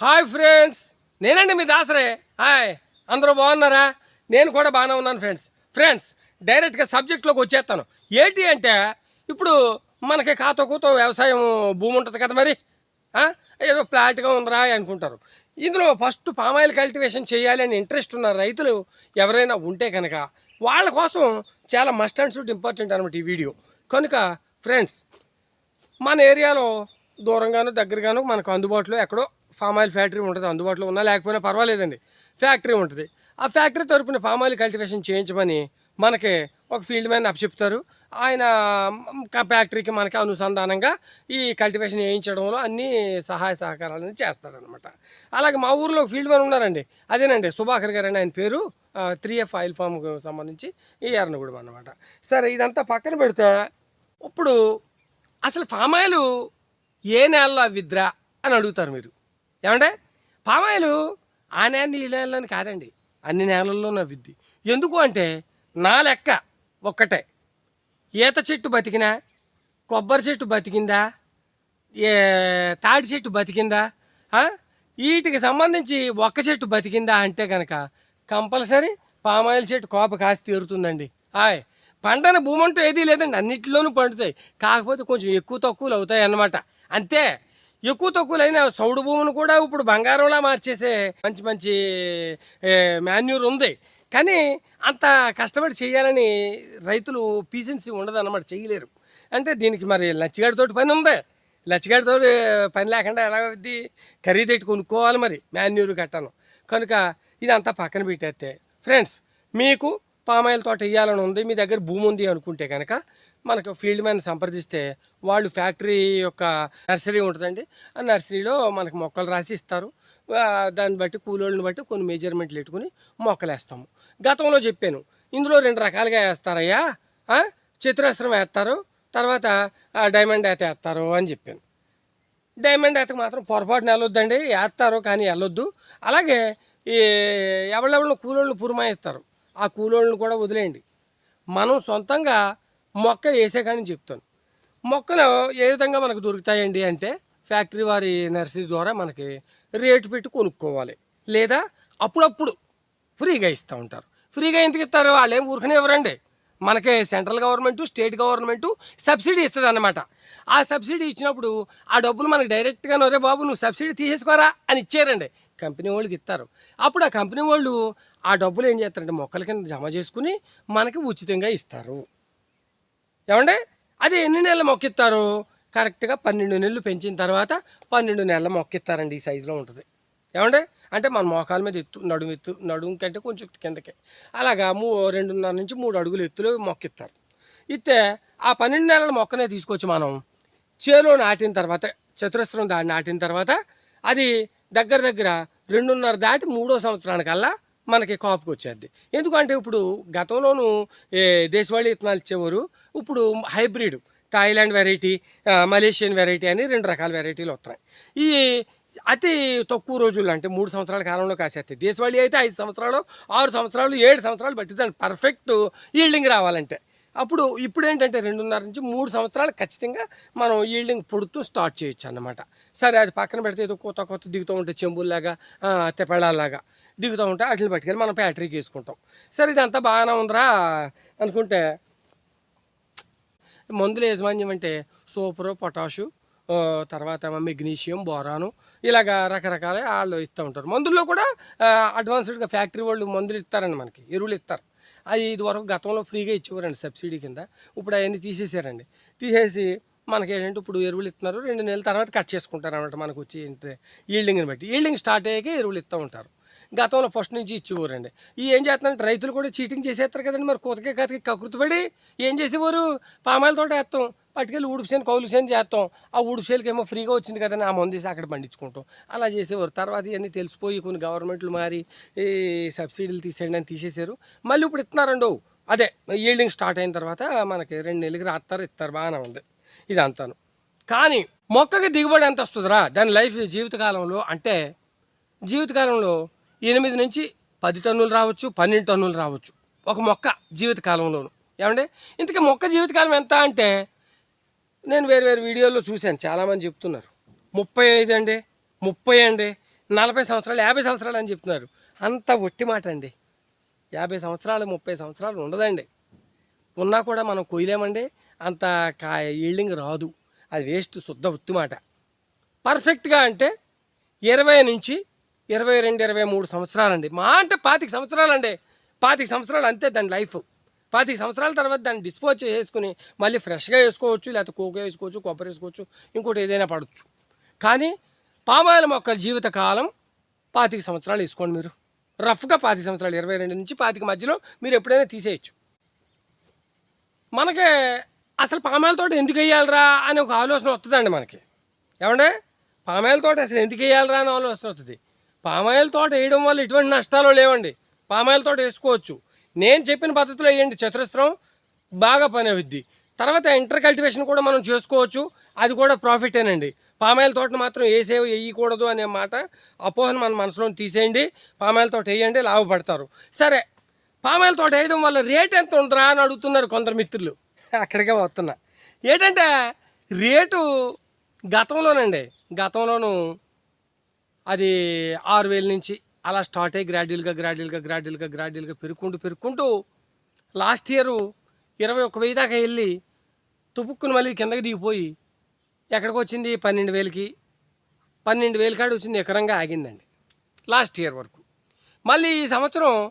Hi friends. నేనండి మీ దాసరే. Hi. అందరూ బాగున్నారా? నేను కూడా బాగానే ఉన్నాను ఫ్రెండ్స్. ఫ్రెండ్స్ డైరెక్ట్గా సబ్జెక్ట్లోకి వచ్చేస్తాను. ఏంటి అంటే ఇప్పుడు మనకి కాతో కూతో వ్యవసాయం భూమి ఉంటుంది కదా మరి? ఏదో ఫ్లాట్గా ఉందిరా అనుకుంటారు. ఇందులో ఫస్ట్ పామాయిల్ కల్టివేషన్ చేయాలి అని ఇంట్రెస్ట్ ఉన్న రైతులు ఎవరైనా ఉంటే కనుక వాళ్ళ కోసం చాలా మస్ట్ అండ్ షుడ్ ఇంపార్టెంట్ అనమాట ఈ వీడియో. కనుక ఫ్రెండ్స్ మన ఏరియాలో దూరంగాను దగ్గరగాను మనకు అందుబాటులో ఎక్కడో ఫామ్ ఆయిల్ ఫ్యాక్టరీ ఉంటుంది అందుబాటులో ఉన్నా లేకపోయినా పర్వాలేదండి. ఫ్యాక్టరీ ఉంటుంది. ఆ ఫ్యాక్టరీ తరపున ఫామ్ ఆయిల్ కల్టివేషన్ చేయించమని మనకి ఒక ఫీల్డ్ మ్యాన్ అప్పచెప్తారు ఆయన ఫ్యాక్టరీకి మనకి అనుసంధానంగా ఈ కల్టివేషన్ చేయించడంలో అన్ని సహాయ సహకారాలను చేస్తారనమాట అలాగే మా ఊర్లో ఒక ఫీల్డ్ మ్యాన్ ఉన్నారండి. అదేనండి సుభాకర్ గారు అని ఆయన పేరు. త్రీ ఎఫ్ ఆయిల్ ఫామ్కి సంబంధించి ఈ ఎర్నగూడెం అనమాట సరే ఇదంతా పక్కన పెడితే ఇప్పుడు అసలు ఫామ్ ఆయిల్ ఏ నేలలో అవిద్రా అని అడుగుతారు మీరు. ఏమంటే పామాయిలు ఆ నేల ఈ నేలని కాదండి. అన్ని నేలల్లో నవ్విద్ది ఎందుకు అంటే నా లెక్క ఒక్కటే. ఈత చెట్టు బతికినా కొబ్బరి చెట్టు బతికిందా ఏ తాటి చెట్టు బతికిందా వీటికి సంబంధించి ఒక్క చెట్టు బతికిందా అంటే కనుక కంపల్సరీ పామాయిల్ చెట్టు కోప కాసి తీరుతుందండి. ఆయ్ పంటన భూమంటూ ఏదీ లేదండి. అన్నిటిలోనూ పండుతాయి. కాకపోతే కొంచెం ఎక్కువ తక్కువలు అవుతాయి అన్నమాట అంతే. ఎక్కువ తక్కువలైన సౌడు భూమిని కూడా ఇప్పుడు బంగారంలా మార్చేసే మంచి మంచి మాన్యూర్ ఉంది. కానీ అంత కష్టపడి చేయాలని రైతులు పీసెన్సీ ఉండదు అన్నమాట చేయలేరు. అంటే దీనికి మరి లచ్చిగాడితోటి పని ఉంది? లచ్చిగాడితో పని లేకుండా ఎలా అవుద్ది? ఖరీదెట్టి కొనుక్కోవాలి మరి? మాన్యూర్ కట్టను. కనుక ఇది అంతా పక్కన పెట్టేస్తే ఫ్రెండ్స్ మీకు పామాయిల్ తోట వేయాలని ఉంది మీ దగ్గర భూమి ఉంది అనుకుంటే కనుక మనకు ఫీల్డ్ మ్యాన్ సంప్రదిస్తే వాళ్ళు ఫ్యాక్టరీ యొక్క నర్సరీ ఉంటుందండి. ఆ నర్సరీలో మనకు మొక్కలు రాసి ఇస్తారు. దాన్ని బట్టి కూలోళ్ళని బట్టి కొన్ని మెజర్మెంట్లు పెట్టుకుని మొక్కలు వేస్తాము. గతంలో చెప్పాను ఇందులో రెండు రకాలుగా వేస్తారయ్యా. చతురస్రం వేస్తారు తర్వాత డైమండ్ అయితే వేస్తారు అని చెప్పాను. డైమండ్ అయితే మాత్రం పొరపాటున వెళ్ళొద్దండి వేస్తారు కానీ వెళ్ళొద్దు. అలాగే ఈ ఎవళ్ళెవళ్ళని కూలోళ్ళని పురమాయిస్తారు ఆ కూలోళ్ళని కూడా వదిలేయండి. మనం సొంతంగా మొక్క వేసే కానీ చెప్తాను. మొక్కలు ఏ విధంగా మనకు దొరుకుతాయండి అంటే ఫ్యాక్టరీ వారి నర్సరీ ద్వారా మనకి రేటు పెట్టి కొనుక్కోవాలి. లేదా అప్పుడప్పుడు ఫ్రీగా ఇస్తూ ఉంటారు. ఫ్రీగా ఎందుకు ఇస్తారు? వాళ్ళు ఏం ఊరికనే ఇవ్వరండి. మనకి central government state government subsidy ఇస్తుంది అన్నమాట ఆ సబ్సిడీ ఇచ్చినప్పుడు ఆ డబ్బులు మనకి డైరెక్ట్గా నరే బాబు నువ్వు సబ్సిడీ తీసేసుకోరా అని ఇచ్చారండి. కంపెనీ వాళ్ళకి ఇస్తారు. అప్పుడు ఆ కంపెనీ వాళ్ళు ఆ డబ్బులు ఏం చేస్తారంటే మొక్కల కింద జమ చేసుకుని మనకి ఉచితంగా ఇస్తారు. ఏమండి? అది ఎన్ని నెలలు మొక్కిస్తారు? కరెక్ట్గా పన్నెండు నెలలు పెంచిన తర్వాత పన్నెండు నెలల మొక్కిస్తారండి ఈ సైజులో ఉంటుంది. ఏమండి? అంటే మన మోకాల మీద ఎత్తు నడుము ఎత్తు నడుము కంటే కొంచెం కిందకి. అలాగా మూ రెండున్నర నుంచి మూడు అడుగులు ఎత్తులో మొక్కిస్తారు. ఇస్తే ఆ పన్నెండు నెలల మొక్కనే తీసుకొచ్చి మనం. చేలో నాటిన తర్వాత చతురస్రం దాడి నాటిన తర్వాత అది దగ్గర దగ్గర రెండున్నర దాటి మూడో సంవత్సరానికల్లా మనకి కాపుకి వచ్చేది ఎందుకంటే ఇప్పుడు గతంలోనూ ఏ, దేశవాళీ విత్తనాలు ఇచ్చేవారు. ఇప్పుడు hybrid Thailand variety Malaysian variety అని రెండు రకాల వెరైటీలు వస్తున్నాయి ఈ అతి తక్కువ రోజుల్లో అంటే మూడు సంవత్సరాల కాలంలో కాసేస్తాయి దేశవాళీ అయితే ఐదు సంవత్సరాలు ఆరు సంవత్సరాలు ఏడు సంవత్సరాలు పట్టిందండి పర్ఫెక్ట్ ఈల్డింగ్ రావాలంటే. అప్పుడు ఇప్పుడు ఏంటంటే రెండున్నర నుంచి మూడు సంవత్సరాలు ఖచ్చితంగా మనం ఈల్డింగ్ పుడుతూ స్టార్ట్ చేయొచ్చు అన్నమాట. సరే అది పక్కన పెడితే ఏదో కొత్త కొత్త దిగుతూ ఉంటాయి చెంబుల్లాగా ఆ, దిగుతూ ఉంటాయి వాటిని పట్టుకెళ్ళి మనం ఫ్యాక్టరీకి వేసుకుంటాం సరే ఇదంతా బాగానే ఉందిరా అనుకుంటే మందుల యాజమాన్యం అంటే సూపరు పొటాషు తర్వాత మెగ్నీషియం బోరాను ఇలాగ రకరకాల వాళ్ళు ఇస్తూ ఉంటారు. మందుల్లో కూడా అడ్వాన్స్డ్గా ఫ్యాక్టరీ వాళ్ళు మందులు ఇస్తారండి మనకి ఎరువులు ఇస్తారు. అది వరకు గతంలో ఫ్రీగా ఇచ్చేవారండి సబ్సిడీ కింద. ఇప్పుడు అవన్నీ తీసేసారండి. తీసేసి మనకి ఏంటంటే ఇప్పుడు ఎరువులు ఇస్తున్నారు. రెండు నెలల తర్వాత కట్ చేసుకుంటారు అనమాట మనకు వచ్చి ఈల్డింగ్ని బట్టి. ఈల్డింగ్ స్టార్ట్ అయ్యాక ఎరువులు ఇస్తూ ఉంటారు. గతంలో ఫస్ట్ నుంచి ఇచ్చేవారండి. ఈ ఏం చేస్తున్నారంటే రైతులు కూడా చీటింగ్ చేసేస్తారు కదండి మరి కూతకే కథకి కకృతిపడి ఏం చేసేవారు? పామాయిలతో వేస్తాం. పట్టుకెళ్ళి ఊడిపిసేని కౌలుసేని చేస్తాం. ఆ ఊడిపిసేలకి ఏమో ఫ్రీగా వచ్చింది కదా ఆ మందు అక్కడ పండించుకుంటాం. అలా చేసేవారు. తర్వాత ఇవన్నీ తెలిసిపోయి కొన్ని గవర్నమెంట్లు మారి ఈ సబ్సిడీలు తీసేయండి అని తీసేశారు. మళ్ళీ ఇప్పుడు ఇస్తున్నారండి అదే ఈల్డింగ్ స్టార్ట్ అయిన తర్వాత మనకి రెండు నెలలకి రాస్తారు ఇస్తారు బాగానే ఉంది. ఇదంతాను. కానీ మొక్కకి దిగుబడి ఎంత వస్తుందిరా? దాని లైఫ్ జీవితకాలంలో అంటే జీవితకాలంలో ఎనిమిది నుంచి పది టన్నులు రావచ్చు పన్నెండు టన్నులు రావచ్చు ఒక మొక్క జీవితకాలంలోను. ఏమండి? ఇంతకీ మొక్క జీవితకాలం ఎంత అంటే నేను వేరు వేరు వీడియోల్లో చూశాను చాలామంది చెప్తున్నారు. ముప్పై ఐదు అండి ముప్పై అండి నలభై సంవత్సరాలు యాభై సంవత్సరాలు అని చెప్తున్నారు. అంత ఒట్టి మాట అండి. యాభై సంవత్సరాలు ముప్పై సంవత్సరాలు ఉండదండి. ఉన్నా కూడా మనం కొయ్యలేమండి. అంత కా ఈల్డింగ్ రాదు. అది వేస్ట్ శుద్ధ ఉత్తి మాట. పర్ఫెక్ట్గా అంటే ఇరవై నుంచి ఇరవై రెండు ఇరవై మూడు సంవత్సరాలండి. మా అంటే పాతిక సంవత్సరాలండి. పాతిక సంవత్సరాలు అంతే దాని లైఫ్. పాతిక సంవత్సరాల తర్వాత దాన్ని డిస్పోజ్ చేసుకుని మళ్ళీ ఫ్రెష్గా వేసుకోవచ్చు లేకపోతే కోకో వేసుకోవచ్చు కొబ్బరి వేసుకోవచ్చు ఇంకోటి ఏదైనా పడవచ్చు కానీ పామాయిల మొక్కల జీవిత కాలం పాతిక సంవత్సరాలు వేసుకోండి మీరు. రఫ్గా పాతిక సంవత్సరాలు ఇరవై రెండు నుంచి పాతిక మధ్యలో మీరు ఎప్పుడైనా తీసేయచ్చు. మనకి అసలు పామాయిల తోట ఎందుకు వేయాలరా అని ఒక ఆలోచన వస్తుందండి మనకి. ఏమంటే పామాయిల తోట అసలు ఎందుకు వేయాలరా అని ఆలోచన వస్తుంది. పామాయిల తోట వేయడం వల్ల ఎటువంటి నష్టాలు లేవండి. పామాయిల తోట వేసుకోవచ్చు. నేను చెప్పిన పద్ధతిలో వేయండి చతురస్రం బాగా పని అవుద్ది తర్వాత ఇంటర్ కల్టివేషన్ కూడా మనం చేసుకోవచ్చు. అది కూడా ప్రాఫిటేనండి పామాయిల తోటను మాత్రం వేసే వేయకూడదు అనే మాట అపోహను మన మనసులో తీసేయండి. పామాయిల తోట వేయండి లాభపడతారు. సరే పామాయిల తోట వేయడం వల్ల రేట్ ఎంత ఉండరా అని అడుగుతున్నారు కొందరు మిత్రులు. అక్కడికే వస్తున్నా. ఏంటంటే రేటు గతంలోనండి. గతంలోను అది ఆరు వేల నుంచి అలా స్టార్ట్ అయ్యి గ్రాడ్యువల్గా గ్రాడ్యువల్గా గ్రాడ్యువల్గా గ్రాడ్యువల్గా పెరుక్కుంటూ పెరుక్కుంటూ లాస్ట్ ఇయర్ ఇరవై ఒక్క వెయ్యి దాకా వెళ్ళి తుపుక్కుని మళ్ళీ కిందకి దిగిపోయి ఎక్కడికి వచ్చింది పన్నెండు వేలకి. పన్నెండు వేల కాడ వచ్చింది ఎకరంగా ఆగిందండి. లాస్ట్ ఇయర్ వరకు. మళ్ళీ ఈ సంవత్సరం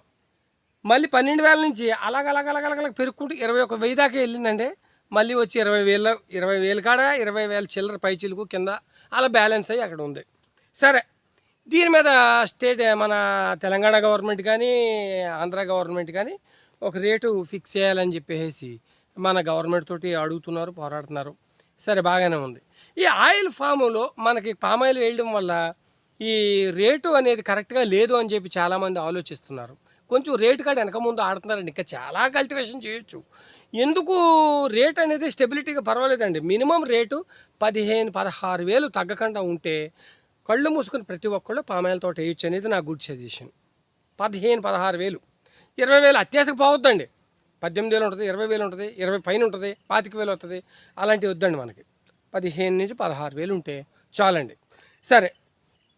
మళ్ళీ పన్నెండు వేల నుంచి అలాగ అలాగ అలాగ అలాగ పెరుక్కుంటూ ఇరవై ఒక వెయ్యి దాకా వెళ్ళిందండి మళ్ళీ వచ్చి ఇరవై వేల ఇరవై వేల కాడ ఇరవై వేల చిల్లర పై చిలుకు కింద అలా బ్యాలెన్స్ అయ్యి అక్కడ ఉంది. సరే దీని మీద స్టేట్ మన తెలంగాణ గవర్నమెంట్ కానీ ఆంధ్ర గవర్నమెంట్ కానీ ఒక రేటు ఫిక్స్ చేయాలని చెప్పేసి మన గవర్నమెంట్ తోటి అడుగుతున్నారు పోరాడుతున్నారు. సరే బాగానే ఉంది. ఈ ఆయిల్ ఫాములో మనకి పామాయిల్ వేయడం వల్ల ఈ రేటు అనేది కరెక్ట్గా లేదు అని చెప్పి చాలామంది ఆలోచిస్తున్నారు. కొంచెం రేటు కాడ వెనక ముందు ఆడుతున్నారండి. ఇంకా చాలా కల్టివేషన్ చేయొచ్చు. ఎందుకు రేట్ అనేది స్టెబిలిటీగా పర్వాలేదండి. మినిమం రేటు పదిహేను పదహారు వేలు తగ్గకుండా ఉంటే కళ్ళు మూసుకుని ప్రతి ఒక్కళ్ళు పామాయిల తోట వేయచ్చు అనేది నా గుడ్ సజెషన్. పదిహేను పదహారు వేలు. ఇరవై వేలు అత్యాశకు పోవద్దండి. పద్దెనిమిది వేలు ఉంటుంది ఇరవై వేలు ఉంటుంది ఇరవై పైన ఉంటుంది పాతిక వేలు వస్తుంది. అలాంటివి వద్దండి మనకి. పదిహేను నుంచి పదహారు వేలు ఉంటే చాలండి. సరే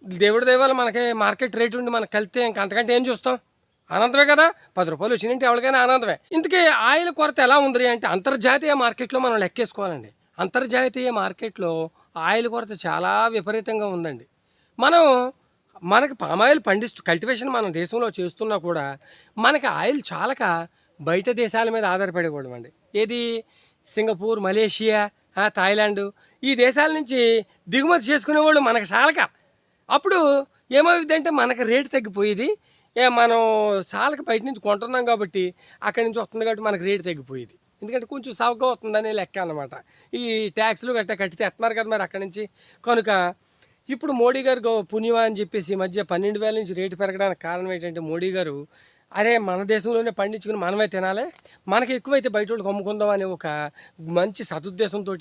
దేవుడి దైవాలు మనకి మార్కెట్ రేట్ ఉండి మనకు కలిస్తే ఇంక అంతకంటే ఏం చూస్తాం? ఆనందమే కదా? పది రూపాయలు వచ్చినంటే ఎవరికైనా ఆనందమే. ఇంతకీ ఆయిల్ కొరత ఎలా ఉంది అంటే అంతర్జాతీయ మార్కెట్లో మనం లెక్కేసుకోవాలండి. అంతర్జాతీయ మార్కెట్లో ఆయిల్ కొరత చాలా విపరీతంగా ఉందండి. మనం మనకి పామాయిల్ పండిస్తూ కల్టివేషన్ మన దేశంలో చేస్తున్నా కూడా మనకి ఆయిల్ చాలక బయట దేశాల మీద ఆధారపడకూడదు అండి ఏది? సింగపూర్ మలేషియా థాయిలాండ్ ఈ దేశాల నుంచి దిగుమతి చేసుకునేవాళ్ళు మనకి చాలక. అప్పుడు ఏమవుతుందంటే మనకి రేటు తగ్గిపోయేది. ఏ మనం చాలక బయట నుంచి కొంటున్నాం కాబట్టి అక్కడి నుంచి వస్తుంది కాబట్టి మనకి రేటు తగ్గిపోయేది. ఎందుకంటే కొంచెం సవగా వస్తుందనే లెక్క అనమాట ఈ ట్యాక్స్లు గట్టా కట్టితే ఎత్తున్నారు కదా మరి అక్కడి నుంచి. కనుక ఇప్పుడు మోడీ గారు గో- పుణ్యమా అని చెప్పేసి ఈ మధ్య పన్నెండు వేల నుంచి రేటు పెరగడానికి కారణం ఏంటంటే మోడీ గారు అరే మన దేశంలోనే పండించుకుని మనమే తినాలి మనకి ఎక్కువైతే బయట వాళ్ళకి అమ్ముకుందాం అనే ఒక మంచి సదుద్దేశంతో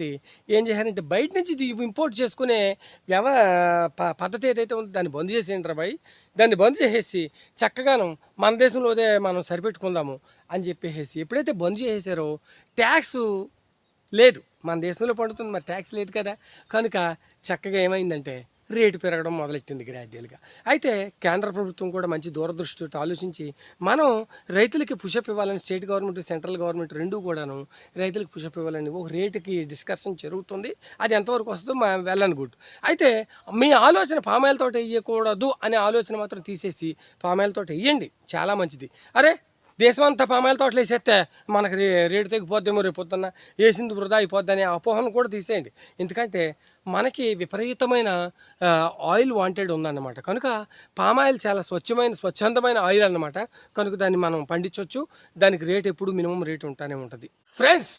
ఏం చేశారంటే బయట నుంచి ఇంపోర్ట్ చేసుకునే వ్యవ పద్ధతి ఏదైతే ఉందో దాన్ని బంద్ చేసేయండి బాయ్. దాన్ని బంద్ చేసేసి చక్కగాను మన దేశంలోదే మనం సరిపెట్టుకుందాము అని చెప్పేసి ఎప్పుడైతే బంద్ చేసేసారో ట్యాక్స్ లేదు మన దేశంలో పండుతుంది మరి ట్యాక్స్ లేదు కదా. కనుక చక్కగా ఏమైందంటే రేటు పెరగడం మొదలెట్టింది గ్రాడ్యువల్గా అయితే కేంద్ర ప్రభుత్వం కూడా మంచి దూరదృష్టితో ఆలోచించి మనం రైతులకి పుషప్ ఇవ్వాలని స్టేట్ గవర్నమెంట్ సెంట్రల్ గవర్నమెంట్ రెండూ కూడాను రైతులకు పుషప్ ఇవ్వాలని ఒక రేటుకి డిస్కషన్ జరుగుతుంది. అది ఎంతవరకు వస్తుందో మా వెళ్ళని గుడ్ అయితే మీ ఆలోచన పామాయిల తోట వేయకూడదు అనే ఆలోచన మాత్రం తీసేసి పామాయిల తోట వేయండి. చాలా మంచిది. అరే దేశమంతా పామాయిల తోటలు వేసేస్తే మనకి రే రేటు తగ్గిపోద్దేమో రేపు పొద్దున్న. వేసింది వృధా అయిపోద్ది అనే అపోహను కూడా తీసేయండి. ఎందుకంటే మనకి విపరీతమైన ఆయిల్ వాంటెడ్ ఉందన్నమాట. కనుక పామాయిల్ చాలా స్వచ్ఛమైన స్వచ్ఛందమైన ఆయిల్ అన్నమాట. కనుక దాన్ని మనం పండించవచ్చు దానికి రేట్ ఎప్పుడు మినిమం రేట్ ఉంటానే ఉంటుంది. ఫ్రెండ్స్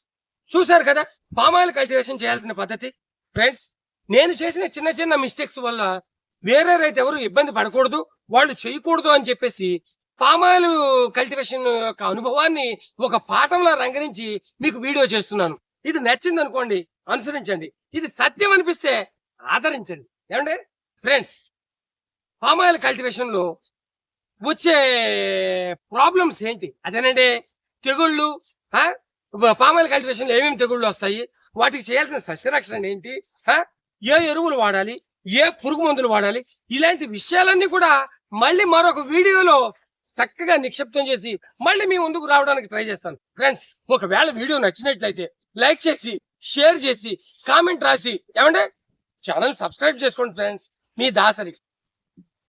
చూశారు కదా? పామాయిల్ కల్టివేషన్ చేయాల్సిన పద్ధతి? ఫ్రెండ్స్ నేను చేసిన చిన్న చిన్న మిస్టేక్స్ వల్ల వేరే రైతు ఎవరు ఇబ్బంది పడకూడదు వాళ్ళు చేయకూడదు అని చెప్పేసి పామాయిల్ కల్టివేషన్ యొక్క అనుభవాన్ని ఒక పాఠంలో రంగరించి మీకు వీడియో చేస్తున్నాను. ఇది నచ్చింది అనుకోండి అనుసరించండి. ఇది సత్యం అనిపిస్తే ఆదరించండి. ఏమంటే ఫ్రెండ్స్ పామాయిల్ కల్టివేషన్లో వచ్చే ప్రాబ్లమ్స్ ఏంటి? అదేనండి తెగుళ్ళు ఆ? పామాయిల్ కల్టివేషన్లో ఏమేమి తెగుళ్ళు వస్తాయి? వాటికి చేయాల్సిన సస్యరక్షణ ఏంటి? ఏ ఎరువులు వాడాలి? ఏ పురుగు మందులు వాడాలి? ఇలాంటి విషయాలన్నీ కూడా మళ్ళీ మరొక వీడియోలో చక్కగా నిక్షిప్తం చేసి మళ్ళీ మీ ముందుకు రావడానికి ట్రై చేస్తాను. ఫ్రెండ్స్ ఒకవేళ వీడియో నచ్చినట్లయితే లైక్ చేసి షేర్ చేసి కామెంట్ రాసి ఏమంటే ఛానల్ సబ్స్క్రైబ్ చేసుకోండి ఫ్రెండ్స్ మీ దాసరి.